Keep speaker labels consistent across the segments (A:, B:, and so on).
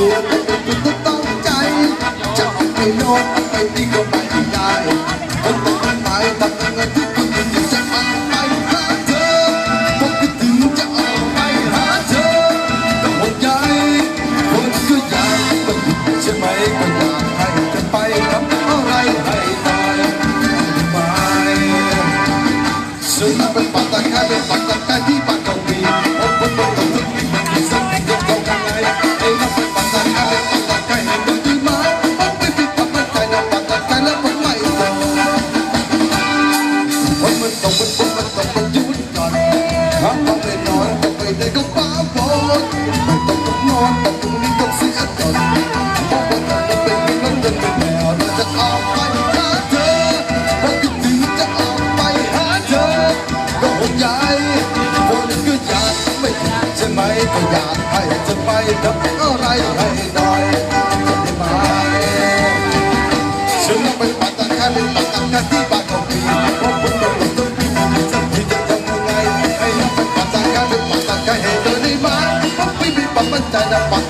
A: ปวดทุกข์ทุต้องใจจะไปโน่นไปนี่ก็ไป กับอะไรให้หน่อยไปฉันต้องเป็นปัตตาคาปักกันีป่านของพี่พบคุณต้องต้องพี่จะพี่จะทำยังไงให้เป็นปัตตาคาปักกันให้เธได้ไม่มีปัญญาจะปัต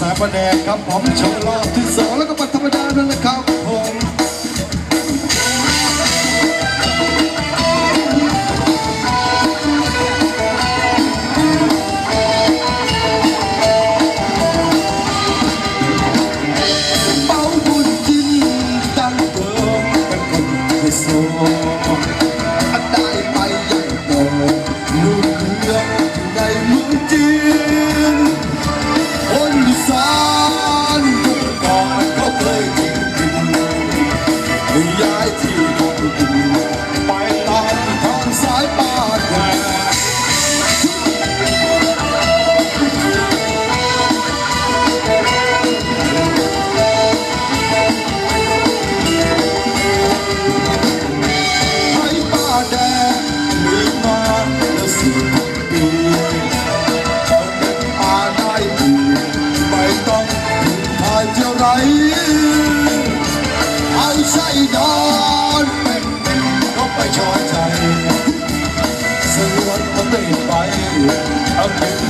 A: สายประแดงครับผมชมรอบที่สองแล้วก็ปัตธรรมดาด้วยนะครับ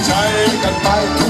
A: ใจกันไป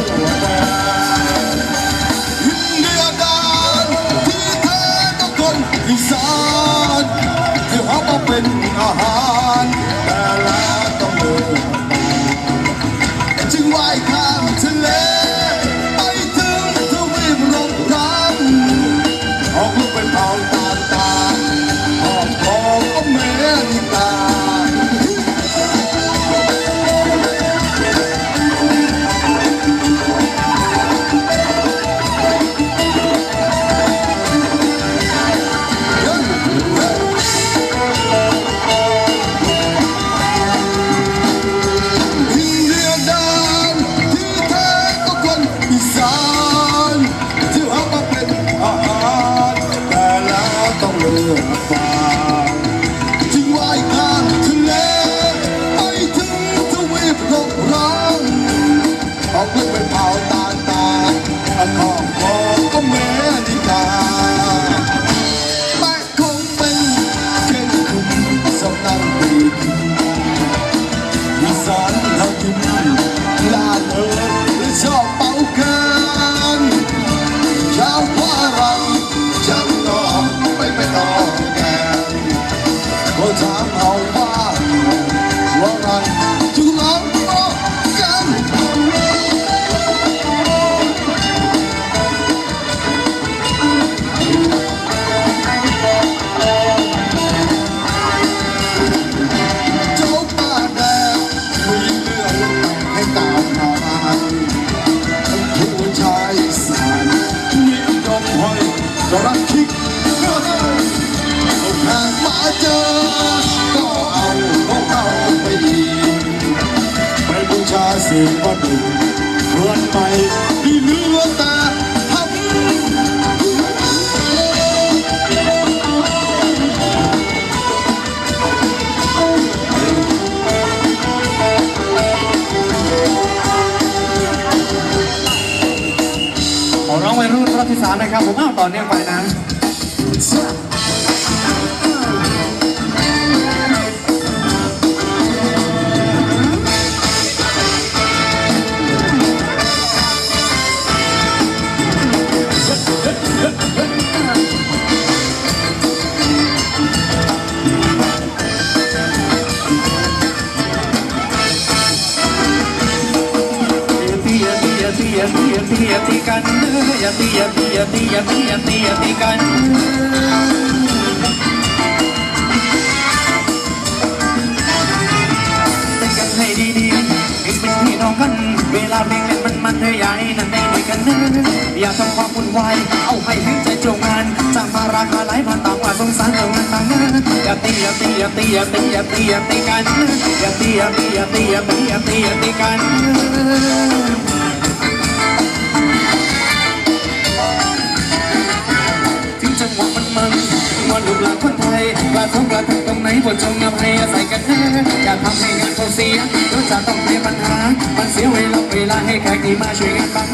A: าสิ่งประดิษฐ์เพื่อนไปที่เหลือต่ทำ
B: ขอร้องวัยรุ่นรอบที่สามนะครับผมเอาต่อเนื่องไปนะ อย่าตีอย่าตีอย่าตีอย่าตีอย่าตีอย่าตีกันเต้นกันให้ดีๆเองเป็นพี่น้องกัน เวลาเพลงเล่นมันมันเธออย่าให้นั่นได้ด้วยกันนะอย่าทำความวุ่นวาย เอาให้ถึงใจจงงานจ้างมาราคาหลายพันต่างว่าสงสารเอางานต่างนะอย่าตีอย่าตีอย่าตีอย่าตีอย่าตีอย่าตีกัน อย่าตีอย่าตีอย่าตีอย่าตีอย่าตีอย่าตีกัน มันวันลูกหลานคนไทยปลาสองปลาทุกตรงไหนบนชงนำให้อาศัยกันแท้อย่าทำให้งานเขาเสียเดี๋ยวจะต้องมีปัญหา มันเสียเวลาเวลาให้แขกที่มาช่วยงานบ้าง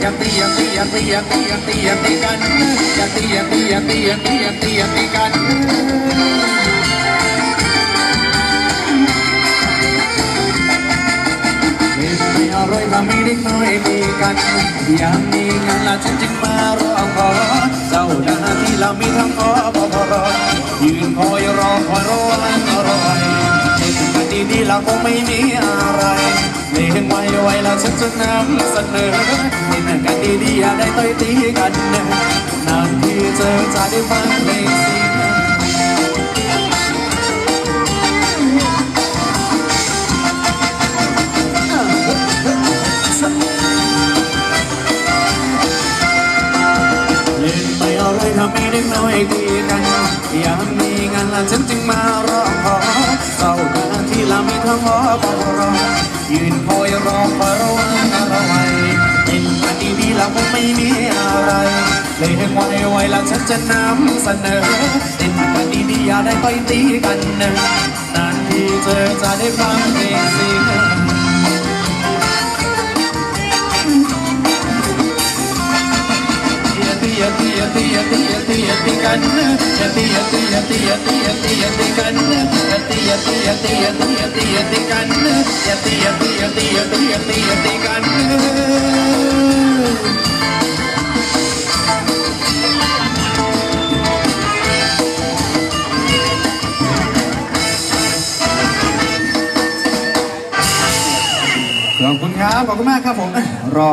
B: อย่าตีอย่าตีอย่าตีอย่าตีอย่าตีอย่าตีกันอย่าตีอย่าตีอย่าตีอย่าตีอย่าตีอย่าตีกัน ไม่อร่อยถ้าไม่ได้เคยมีกันอยากมีงานละฉันจึงมาร้องขอเจ้าหน้าที่เรามีทั้งขอพอพอรอยืนคอยรอคอยรอวันอร่อยเด็กกันดีๆเราคงไม่มีอะไรเพลงไว้ไว้แล้วฉันจะนำเสนอเห็นกันดีๆอย่าได้ต่อยตีกันนานที่เจอจะได้ฟังเพลงสี อไรทำให้เด็กน้อยดีกันอยากมีงานละฉันจึงมาร้องขอเศร้าหน้าที่เรามีทั้งหอปอรอยืนคอยรอคอยรอวันอะไรไว้เห็นกันดีๆเราคงไม่มีอะไรเลยให้ไวไวแล้วฉันจะนำเสนอเห็นกันดีๆอย่าได้ไปตีกันนะนานที่เจอจะได้ฟังเพลงสี ตีอย่าตีอย่าตีอย่าตีอย่าตีอย่าตีกันขอบคุณครับ ขอบคุณมากครับผม รอ